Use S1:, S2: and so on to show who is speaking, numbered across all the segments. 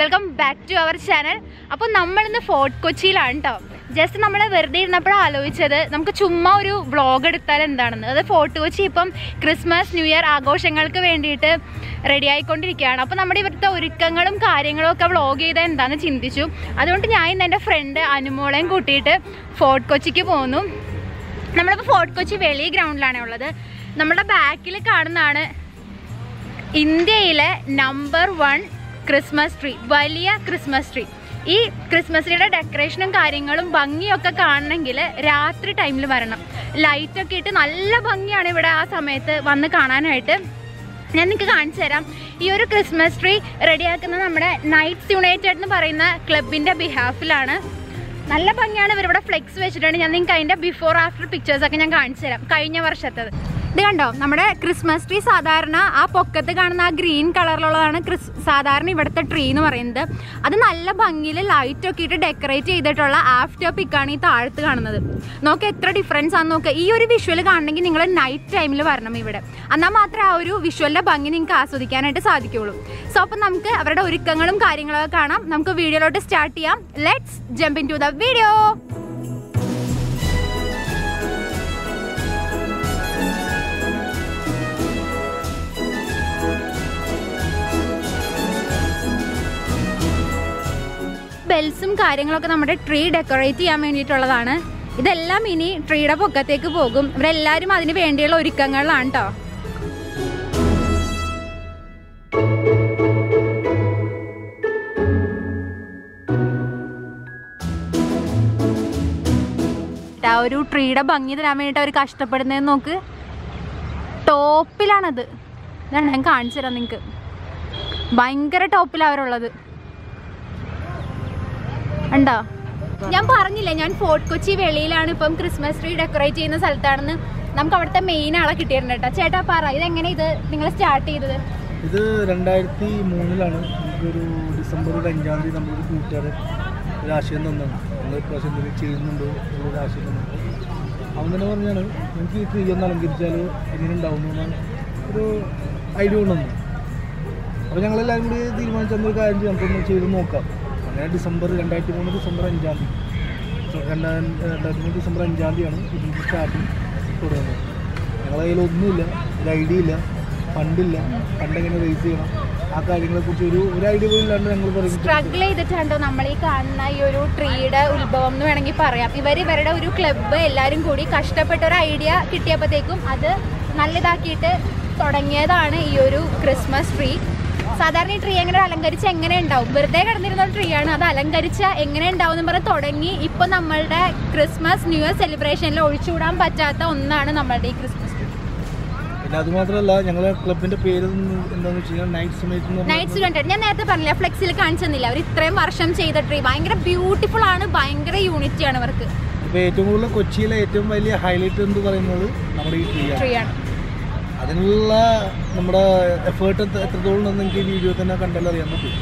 S1: Welcome back to our channel അപ്പോൾ നമ്മളിന്ന് fort കൊച്ചിയിലാണ് കേട്ടോ ജസ്റ്റ് നമ്മൾ വെറുതെ ഇരുന്നപ്പോഴാണ് ആലോചിച്ചത് നമുക്ക് ചുമ്മാ ഒരു വ്ളോഗ് എടുത്താൽ എന്താണെന്ന്. അത് ഫോർട്ട് കൊച്ചി ഇപ്പം ക്രിസ്മസ് ന്യൂ ഇയർ ആഘോഷങ്ങൾക്ക് വേണ്ടിയിട്ട് റെഡി ആയിക്കൊണ്ടിരിക്കുകയാണ്. അപ്പോൾ നമ്മുടെ ഇവിടുത്തെ ഒരുക്കങ്ങളും കാര്യങ്ങളും ഒക്കെ വ്ളോഗ് ചെയ്താൽ എന്താണെന്ന് ചിന്തിച്ചു. അതുകൊണ്ട് ഞാൻ ഇന്ന് എന്റെ ഫ്രണ്ട് അനുമോളെയും കൂട്ടിയിട്ട് ഫോർട്ട് കൊച്ചിക്ക് പോന്നു. നമ്മളിപ്പോൾ ഫോർട്ട് കൊച്ചി വെളി ഗ്രൗണ്ടിലാണ് ഉള്ളത്. നമ്മുടെ ബാക്കിൽ കാണുന്നതാണ് ഇന്ത്യയിലെ നമ്പർ വൺ ക്രിസ്മസ് ട്രീ വലിയ ക്രിസ്മസ് ട്രീ ഈ ക്രിസ്മസ് ട്രീയുടെ ഡെക്കറേഷനും കാര്യങ്ങളും ഭംഗിയൊക്കെ കാണണമെങ്കിൽ രാത്രി ടൈമിൽ വരണം. ലൈറ്റൊക്കെ ഇട്ട് നല്ല ഭംഗിയാണ് ഇവിടെ ആ സമയത്ത് വന്ന് കാണാനായിട്ട്. ഞാൻ നിങ്ങൾക്ക് കാണിച്ചു തരാം. ഈ ഒരു ക്രിസ്മസ് ട്രീ റെഡിയാക്കുന്നത് നമ്മുടെ നൈറ്റ്സ് യുണൈറ്റഡ് എന്ന് പറയുന്ന ക്ലബിന്റെ ബിഹാഫിലാണ് നല്ല ഭംഗിയാണ് ഇവരിവിടെ ഫ്ലെക്സ് വെച്ചിട്ടുണ്ട്. ഞാൻ നിങ്ങൾക്ക് അതിന്റെ ബിഫോർ ആഫ്റ്റർ പിക്ചേഴ്സൊക്കെ ഞാൻ കാണിച്ചു തരാം. കഴിഞ്ഞ വർഷത്തത്. ഇത് കണ്ടോ? നമ്മുടെ ക്രിസ്മസ് ട്രീ സാധാരണ ആ പൊക്കത്ത് കാണുന്ന ആ ഗ്രീൻ കളറിലുള്ളതാണ് ക്രിസ് സാധാരണ ഇവിടുത്തെ ട്രീ എന്ന് പറയുന്നത്. അത് നല്ല ഭംഗിയിൽ ലൈറ്റൊക്കെ ഇട്ട് ഡെക്കറേറ്റ് ചെയ്തിട്ടുള്ള ആഫ്റ്റർ പിക്കാണ് ഈ താഴത്ത് കാണുന്നത്. നോക്ക് എത്ര ഡിഫറൻസ് ആണെന്ന് നോക്കുക ഈ ഒരു വിഷ്വൽ കാണണമെങ്കിൽ നിങ്ങൾ നൈറ്റ് ടൈമിൽ വരണം ഇവിടെ. എന്നാൽ മാത്രമേ ആ ഒരു വിഷ്വലിന്റെ ഭംഗി നിങ്ങൾക്ക് ആസ്വദിക്കാനായിട്ട് സാധിക്കുള്ളൂ സോ അപ്പം നമുക്ക് അവരുടെ ഒരുക്കങ്ങളും കാര്യങ്ങളൊക്കെ കാണാം. നമുക്ക് വീഡിയോയിലോട്ട് സ്റ്റാർട്ട് ചെയ്യാം. Let's jump into the video ബെൽസും കാര്യങ്ങളൊക്കെ നമ്മുടെ ട്രീ ഡെക്കറേറ്റ് ചെയ്യാൻ വേണ്ടിയിട്ടുള്ളതാണ്. ഇതെല്ലാം ഇനി ട്രീയുടെ പൊക്കത്തേക്ക് പോകും. ഇവരെല്ലാവരും അതിന് വേണ്ടിയുള്ള ഒരുക്കങ്ങളിലാണ് കേട്ടോ ഒരു ട്രീയുടെ ഭംഗി തരാൻ വേണ്ടിയിട്ട് അവർ കഷ്ടപ്പെടുന്നതെന്ന് നോക്ക്. ടോപ്പിലാണത്. ഇതാണ് ഞാൻ കാണിച്ചു തരാം നിങ്ങൾക്ക് ഭയങ്കര ടോപ്പിലാണ് അവരുള്ളത്. ഉണ്ടോ? ഞാൻ പറഞ്ഞില്ല ഞാൻ ഫോർട്ട് കൊച്ചി വെളിയിലാണ് ഇപ്പം ക്രിസ്മസ് ട്രീ ഡെക്കറേറ്റ് ചെയ്യുന്ന സ്ഥലത്താണെന്ന്. നമുക്ക് അവിടുത്തെ മെയിൻ ആളെ കിട്ടിയിട്ടുണ്ട് കേട്ടോ. ചേട്ടാ പറ ഇത് എങ്ങനെ ഇത് നിങ്ങൾ സ്റ്റാർട്ട് ചെയ്തത്?
S2: ഇത് രണ്ടായിരത്തി മൂന്നിലാണ്. ഒരു ഡിസംബർ ഒരു അഞ്ചാം തീയതി നമ്മളൊരു കൂട്ടുകാരൻ ഒരു ആശയം തന്നാണ് നമ്മൾ ഇപ്രാവശ്യം എന്തെങ്കിലും ചെയ്യുന്നുണ്ടോ? എന്നുള്ളൊരു ആശയം തന്നെ? അവൻ തന്നെ പറഞ്ഞാണ് എനിക്ക് ഈ ട്രീ ഒന്ന് അലങ്കരിച്ചാൽ എങ്ങനെ ഉണ്ടാവും എന്നാണ് ഒരു ഐഡിയ കൊണ്ടുവന്നു. അപ്പോൾ ഞങ്ങളെല്ലാവരും കൂടി തീരുമാനിച്ച ഒരു കാര്യം ചെയ്യാം. നമുക്കൊന്ന് ചെയ്ത് നോക്കാം. അങ്ങനെ ഡിസംബർ രണ്ടായിരത്തി മൂന്ന് ഡിസംബർ അഞ്ചാം തീയതി. രണ്ടായിരം രണ്ടായിരത്തി മൂന്ന് ഡിസംബർ അഞ്ചാം തീയതിയാണ് ഇതിന്റെ സ്റ്റാർട്ടിങ് തുടങ്ങുന്നത് ഞങ്ങളെ കയ്യിൽ ഒന്നുമില്ല ഒരു ഐഡിയ ഇല്ല ഫണ്ടില്ല. ഫണ്ട് എങ്ങനെ റേസ് ചെയ്യണം? ആ കാര്യങ്ങളെക്കുറിച്ച് ഒരു ഒരു ഐഡിയ പോലും ഇല്ലാണ്ട് ഞങ്ങൾ പറയും
S1: സ്ട്രഗിൾ ചെയ്തിട്ടുണ്ടോ? നമ്മൾ ഈ കാണുന്ന ഈ ഒരു ട്രീയുടെ ഉത്ഭവം എന്ന് വേണമെങ്കിൽ പറയാം. ഇവർ ഇവരുടെ ഒരു ക്ലബ്ബ് എല്ലാവരും കൂടി കഷ്ടപ്പെട്ട ഒരു ഐഡിയ കിട്ടിയപ്പോഴത്തേക്കും അത് നല്ലതാക്കിയിട്ട് തുടങ്ങിയതാണ് ഈ ഒരു ക്രിസ്മസ് ട്രീ സാധാരണ ഈ ട്രീ എങ്ങനെ അലങ്കരിച്ച് എങ്ങനെ ഉണ്ടാവും? വെറുതെ കിടന്നിരുന്ന ട്രീ ആണ്. അത് അലങ്കരിച്ച എങ്ങനെ ഉണ്ടാവും എന്ന് പറഞ്ഞ് തുടങ്ങി ഇപ്പൊ നമ്മളുടെ ക്രിസ്മസ് ന്യൂ ഇയർ സെലിബ്രേഷനിൽ ഒഴിച്ചുകൂടാൻ പറ്റാത്ത ഒന്നാണ് നമ്മളുടെ ഈ ക്രിസ്മസ്
S2: പിന്നെ അത് മാത്രമല്ല ഞങ്ങളെ ക്ലബിന്റെ പേര് എന്താണെന്ന് വെച്ച് നൈറ്റ്സ് നൈറ്റ് സമയത്ത്
S1: നൈറ്റ് ഞാൻ നേരത്തെ പറഞ്ഞില്ല ഫ്ലെക്സിൽ കാണിച്ചെന്നില്ല അവർ ഇത്രയും വർഷം ചെയ്ത ട്രീ ഭയങ്കര ബ്യൂട്ടിഫുൾ ആണ് ഭയങ്കര യൂണിറ്റി ആണ് അവർക്ക്
S2: ഏറ്റവും കൂടുതൽ കൊച്ചിയിലെ ഏറ്റവും വലിയ ഹൈലൈറ്റ് എന്ന് പറയുന്നത് നമ്മുടെ ഈ ട്രീ ആണ്. അതിനുള്ള നമ്മുടെ എഫേർട്ട് എത്രത്തോളം എനിക്ക് വീഡിയോ തന്നെ കണ്ടാൽ അറിയാൻ പറ്റും.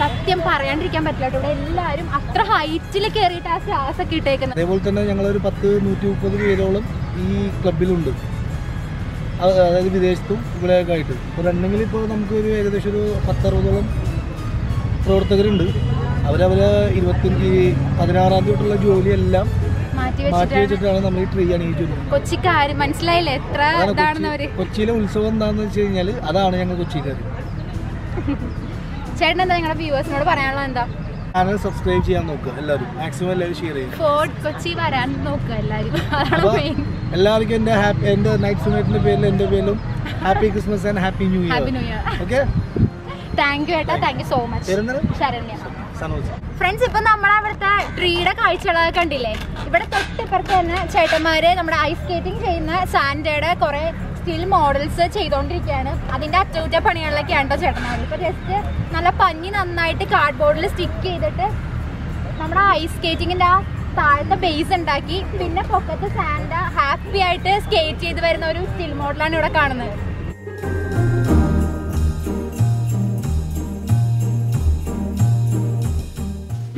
S1: സത്യം പറയാണ്ടിരിക്കാൻ പറ്റില്ല ഇവിടെ എല്ലാവരും അത്ര ഹൈറ്റിൽ കയറിയിട്ട് ആ സ്റ്റാസ് ഒക്കെ ഇട്ടേക്കുന്നത്
S2: അതേപോലെ തന്നെ ഞങ്ങൾ ഒരു പത്ത് നൂറ്റി മുപ്പത് പേരോളം ഈ ക്ലബിലുണ്ട് അതായത് വിദേശത്തും ഇവിടെയൊക്കെ ആയിട്ട്. ഇപ്പോൾ രണ്ടെങ്കിൽ ഇപ്പോൾ നമുക്ക് ഒരു ഏകദേശം ഒരു പത്തറുപതോളം പ്രവർത്തകരുണ്ട്. അവരവരെ ഇരുപത്തഞ്ച് പതിനാറാം തീയതി തൊട്ടുള്ള ജോലിയെല്ലാം
S1: കൊച്ചിക്കാര് മനസ്സിലായില്ലേ? എത്ര
S2: അതാണ്
S1: ഇതാണെന്ന് അവർ
S2: കൊച്ചി- കൊച്ചിയിലെ ഉത്സവം എന്താണെന്ന് വെച്ച് കഴിഞ്ഞാൽ അതാണ് ഞങ്ങൾ കൊച്ചിക്കാര്
S1: ചേട്ടൻ എന്താ നിങ്ങളുടെ വ്യൂവേഴ്സിനോട് പറയാനുള്ള എന്താ?
S2: ചാനൽ സബ്സ്ക്രൈബ് ചെയ്യാൻ നോക്കുക എല്ലാവരും. മാക്സിമം എല്ലാവരും ഷെയർ ചെയ്യും
S1: കൊച്ചി വരാൻ നോക്കുക എല്ലാവരും.
S2: എല്ലാവർക്കും എന്റെ ഹാപ്പി എന്റെ നൈറ്റ് സുമേറ്റിന്റെ പേരിൽ എന്റെ പേരിലും happy Christmas and happy new
S1: happy
S2: year
S1: new year
S2: okay
S1: thank you ഏട്ടാ. Thank you so much Saranya. Friends ഇപ്പൊ നമ്മളെ അവിടുത്തെ ട്രീയുടെ കാഴ്ചകളൊക്കെ കണ്ടില്ലേ? ഇവിടെ തൊട്ടിപ്പുറത്ത് തന്നെ ചേട്ടന്മാര് നമ്മുടെ ഐസ് സ്കേറ്റിംഗ് ചെയ്യുന്ന സാൻഡയുടെ കുറെ സ്റ്റിൽ മോഡൽസ് ചെയ്തുകൊണ്ടിരിക്കുകയാണ് അതിന്റെ അറ്റകുറ്റപ്പണികളിലൊക്കെയാണ് കേട്ടോ ചേട്ടന്മാർ ഇപ്പൊ ജസ്റ്റ് നല്ല പഞ്ഞി നന്നായിട്ട് കാർഡ്ബോർഡിൽ സ്റ്റിക്ക് ചെയ്തിട്ട് നമ്മുടെ ഐസ് സ്കേറ്റിങ്ങിന്റെ ആ താഴത്തെ ബേസ് ഉണ്ടാക്കി പിന്നെ പൊക്കത്ത് സാൻഡ ഹാപ്പി ആയിട്ട് സ്കേറ്റ് ചെയ്ത് വരുന്ന ഒരു സ്റ്റിൽ മോഡലാണ് ഇവിടെ കാണുന്നത്.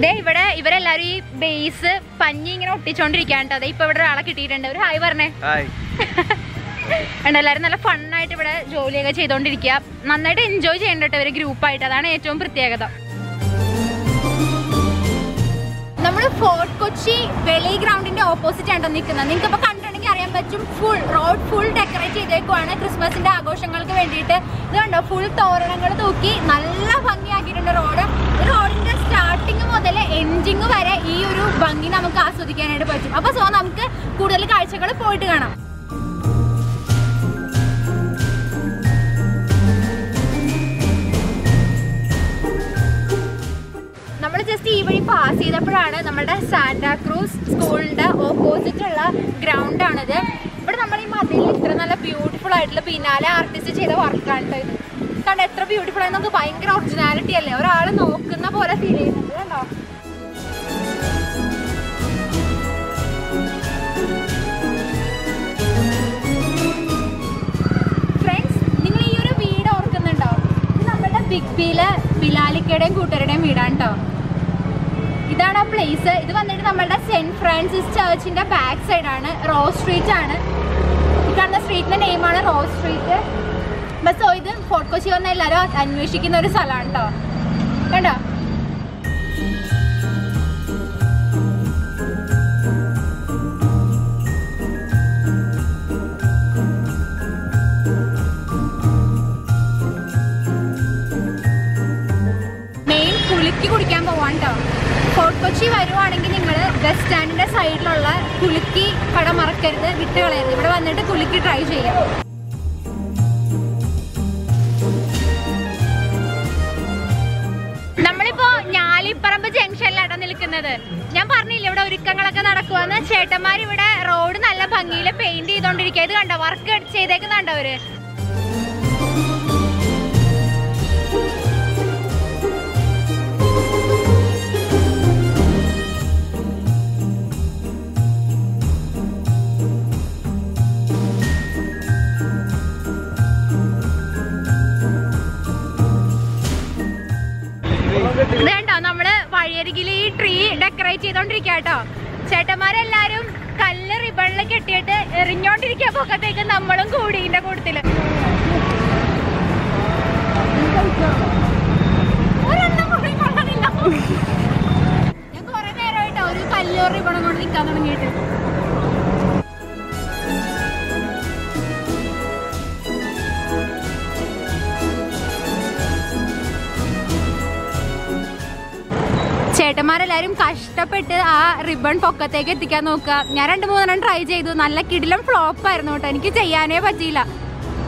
S1: ദേ ഇവിടെ ഇവരെല്ലാരും ഈ ബേസ് പഞ്ഞി ഇങ്ങനെ ഒട്ടിച്ചോണ്ടിരിക്കാണ്ട് അതെ ഇപ്പൊ ഇവിടെ ഒരാളെ കിട്ടിയിട്ടുണ്ട്. ഒരു ഹായ് പറഞ്ഞേ.
S2: എല്ലാരും
S1: ഉണ്ട് എല്ലാവരും നല്ല ഫണ്ണായിട്ട് ഇവിടെ ജോലിയൊക്കെ ചെയ്തോണ്ടിരിക്കുക നന്നായിട്ട് എൻജോയ് ചെയ്യണ്ട കേട്ടോ ഇവർ ഗ്രൂപ്പായിട്ട് അതാണ് ഏറ്റവും പ്രത്യേകത. നമ്മൾ ഫോർട്ട് കൊച്ചി വെളി ഗ്രൗണ്ടിന്റെ ഓപ്പോസിറ്റ് ആണ്ടോ നിൽക്കുന്നത് നിങ്ങൾക്ക് ഇപ്പൊ കണ്ടിട്ടുണ്ടെങ്കിൽ അറിയാൻ പറ്റും ഫുൾ റോഡ് ഫുൾ ഡെക്കറേറ്റ് ചെയ്തേക്കുവാണ് ക്രിസ്മസിന്റെ ആഘോഷങ്ങൾക്ക് വേണ്ടിയിട്ട്. ഇത് കണ്ടോ ഫുൾ തോരണങ്ങൾ തൂക്കി നല്ല ഭംഗിയാക്കിയിട്ടുണ്ട് റോഡ് മുതൽ എൻഡിങ് വരെ ഈ ഒരു ഭംഗി നമുക്ക് ആസ്വദിക്കാനായിട്ട് പറ്റും. അപ്പൊ സോ നമുക്ക് കൂടുതൽ കാഴ്ചകൾ പോയിട്ട് കാണാം. ജസ്റ്റ് ഈ വഴി പാസ് ചെയ്തപ്പോഴാണ് നമ്മുടെ സ്കൂളിന്റെ ഓപ്പോസിറ്റ് ഉള്ള ഗ്രൗണ്ട് ആണിത്. ഇവിടെ നമ്മൾ ഈ മതിലിൽ ഇത്ര നല്ല ബ്യൂട്ടിഫുൾ ആയിട്ടുള്ള പിന്നാലെ ആർട്ടിസ്റ്റ് ചെയ്ത വർക്കാണ് ഇത്. കണ്ടോ എത്ര ബ്യൂട്ടിഫുൾ ആയി നമുക്ക് ഭയങ്കര ഒറിജിനാലിറ്റി അല്ലേ? ഒരാൾ നോക്കുന്ന പോലെ ഫീൽ ചെയ്യുന്നുണ്ട് കണ്ടോ? ബിഗ് ബിയിലെ ബിലാലിക്കയുടെയും കൂട്ടരുടെയും വീടാണ് കേട്ടോ ഇതാണ് ആ പ്ലേസ് ഇത് വന്നിട്ട് നമ്മുടെ സെന്റ് ഫ്രാൻസിസ് ചർച്ചിന്റെ ബാക്ക് സൈഡ് ആണ്. റോസ് സ്ട്രീറ്റ് ആണ്. ഈ കാണുന്ന സ്ട്രീറ്റിന്റെ നെയിമാണ് റോസ് സ്ട്രീറ്റ്. ബസ് ഇത് ഫോർട്ട് കൊച്ചി വന്ന എല്ലാവരും അന്വേഷിക്കുന്ന ഒരു സ്ഥലമാണ് കേട്ടോ കണ്ടോ? മെയിൻ കുലുക്കി കുടിക്കാൻ പോവാൻ കേട്ടോ ഫോർട്ട് കൊച്ചി വരുവാണെങ്കിൽ നിങ്ങൾ ബസ് സ്റ്റാൻഡിന്റെ സൈഡിലുള്ള കുലുക്കി കട മറക്കരുത് വിട്ട് കളയരുത്. ഇവിടെ വന്നിട്ട് കുലുക്കി ട്രൈ ചെയ്യാം. നമ്മളിപ്പോ ഞാലിപ്പറമ്പ് ജംഗ്ഷനിലാണ് നിൽക്കുന്നത്. ഞാൻ പറഞ്ഞില്ല ഇവിടെ ഒരുക്കങ്ങളൊക്കെ നടക്കുവാന്ന്? ചേട്ടന്മാർ ഇവിടെ റോഡ് നല്ല ഭംഗിയിൽ പെയിന്റ് ചെയ്തോണ്ടിരിക്കുക ഇത് കണ്ടോ? വർക്ക് ചെയ്തേക്കുന്നുണ്ടോ അവർ? വഴിയരികിൽ ഈ ട്രീ ഡെക്കറേറ്റ് ചെയ്തോണ്ടിരിക്കുക കേട്ടോ ചേട്ടന്മാരെല്ലാരും കല്ല് റിബണിൽ കെട്ടിയിട്ട് എറിഞ്ഞോണ്ടിരിക്കുക പൊക്കത്തേക്ക് നമ്മളും കൂടി ഇതിന്റെ കൂട്ടത്തിൽ. ഞാൻ കൊറേ നേരമായിട്ടോ ഒരു കല്ലോ റിബണും കൊണ്ട് നിൽക്കാൻ തുടങ്ങിയിട്ട്. ചേട്ടന്മാരെല്ലാരും കഷ്ടപ്പെട്ട് ആ റിബൺ പൊക്കത്തേക്ക് എത്തിക്കാൻ നോക്കുക. ഞാൻ രണ്ട് മൂന്നെണ്ണം ട്രൈ ചെയ്തു. നല്ല കിടിലം ഫ്ലോപ്പ് ആയിരുന്നു കേട്ടോ. എനിക്ക് ചെയ്യാനേ പറ്റിയില്ല.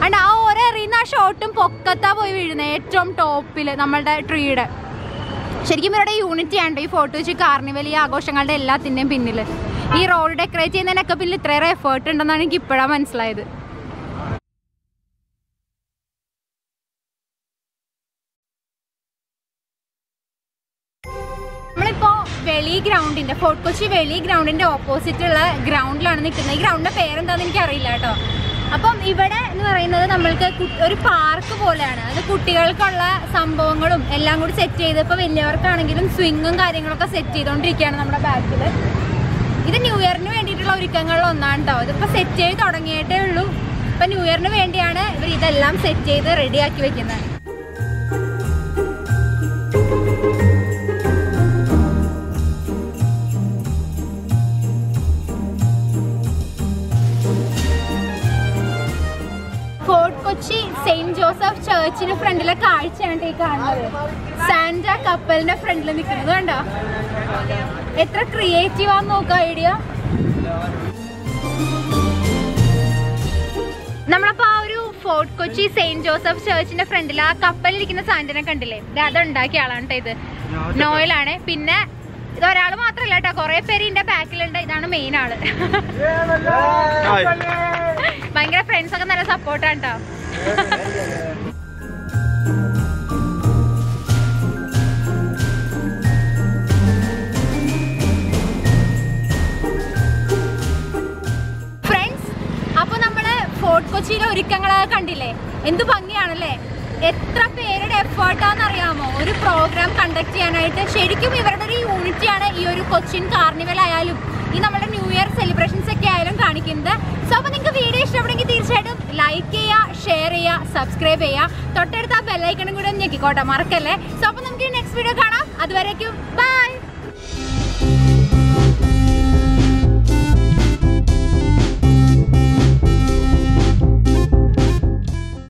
S1: അണ്ട് ആ ഓരോ എറിയുന്ന ആ ഷോട്ടും പൊക്കത്താ പോയി വീഴുന്നത് ഏറ്റവും ടോപ്പിൽ നമ്മളുടെ ട്രീയുടെ ശരിക്കും ഇവരുടെ യൂണിറ്റി ആണ് ഈ ഫോട്ടോ വെച്ച് കാർണിവൽ ഈ ആഘോഷങ്ങളുടെ എല്ലാത്തിന്റെയും പിന്നിൽ ഈ റോഡ് ഡെക്കറേറ്റ് ചെയ്യുന്നതിനൊക്കെ പിന്നിൽ ഇത്രയേറെ എഫേർട്ട് ഉണ്ടെന്നാണ് എനിക്ക് ഇപ്പോഴാണ് മനസ്സിലായത്. വെളി ഗ്രൗണ്ടിന്റെ ഫോർട്ട് കൊച്ചി വെളി ഗ്രൗണ്ടിന്റെ ഓപ്പോസിറ്റുള്ള ഗ്രൗണ്ടിലാണ് നിൽക്കുന്നത്. ഈ ഗ്രൗണ്ടിന്റെ പേരെന്താന്ന് എനിക്ക് അറിയില്ല കേട്ടോ. അപ്പം ഇവിടെ എന്ന് പറയുന്നത് നമ്മൾക്ക് ഒരു പാർക്ക് പോലെയാണ്. അത് കുട്ടികൾക്കുള്ള സംഭവങ്ങളും എല്ലാം കൂടി സെറ്റ് ചെയ്ത് ഇപ്പൊ വലിയവർക്കാണെങ്കിലും സ്വിങ്ങും കാര്യങ്ങളൊക്കെ സെറ്റ് ചെയ്തുകൊണ്ടിരിക്കുകയാണ് നമ്മുടെ ബാക്കിൽ ഇത് ന്യൂ ഇയറിന് വേണ്ടിയിട്ടുള്ള ഒരുക്കങ്ങളിൽ ഒന്നാണ് കേട്ടോ ഇതിപ്പോ സെറ്റ് ചെയ്ത് തുടങ്ങിയിട്ടേ ഉള്ളൂ. ഇപ്പൊ ന്യൂ ഇയറിന് വേണ്ടിയാണ് ഇവർ ഇതെല്ലാം സെറ്റ് ചെയ്ത് റെഡിയാക്കി വെക്കുന്നത്. കൊച്ചി സെയിന്റ് ജോസഫ് ചേർച്ചിന് ഫ്രണ്ടിലെ കാഴ്ചയാണ് ഈ കാണുന്നത്. സാന്റ കപ്പലിന്റെ ഫ്രണ്ടിൽ നിൽക്കുന്നത് കണ്ടോ? എത്ര ക്രിയേറ്റീവ് ആന്ന് നോക്കുക ഐഡിയ. നമ്മളപ്പോ ആ ഒരു ഫോർട്ട് കൊച്ചി സെയിന്റ് ജോസഫ് ചേർച്ചിന്റെ ഫ്രണ്ടിൽ ആ കപ്പലിരിക്കുന്ന സാന്റനെ കണ്ടില്ലേ? ഇത് അത് ഉണ്ടാക്കിയ ആളാണ് കേട്ടോ ഇത്. നോയലാണ്. പിന്നെ ഇത് ഒരാൾ മാത്രല്ല കേട്ടോ കൊറേ പേര് ഇതിന്റെ ബാക്കിലുണ്ട്. ഇതാണ് മെയിൻ ആൾ. ഭയങ്കര ഫ്രണ്ട്സ് ഒക്കെ നല്ല സപ്പോർട്ടാണ് കേട്ടോ. കൊച്ചിയിലെ ഒരുക്കങ്ങളൊക്കെ കണ്ടില്ലേ? എന്ത് ഭംഗിയാണല്ലേ? എത്ര പേരുടെ എഫേർട്ടാന്ന് ഒരു പ്രോഗ്രാം കണ്ടക്ട് ചെയ്യാനായിട്ട് ശരിക്കും ഇവരുടെ ഒരു യൂണിറ്റിയാണ് ഈ ഒരു കൊച്ചിൻ കാർണിവൽ ആയാലും ഈ നമ്മുടെ ന്യൂ ഇയർ സെലിബ്രേഷൻസ് ഒക്കെ ആയാലും കാണിക്കുന്നത് സോ അപ്പൊ നിങ്ങൾക്ക് വീഡിയോ ഇഷ്ടപ്പെടുമെങ്കിൽ തീർച്ചയായിട്ടും ലൈക്ക് ചെയ്യുക ഷെയർ ചെയ്യുക സബ്സ്ക്രൈബ് ചെയ്യുക. തൊട്ടടുത്ത ബെല്ലൈക്കണും കൂടെ ഞെക്കിക്കോട്ടെ മറക്കല്ലേ? സോ അപ്പോൾ നമുക്ക് നെക്സ്റ്റ് വീഡിയോ കാണാം. അതുവരേക്കും ബൈ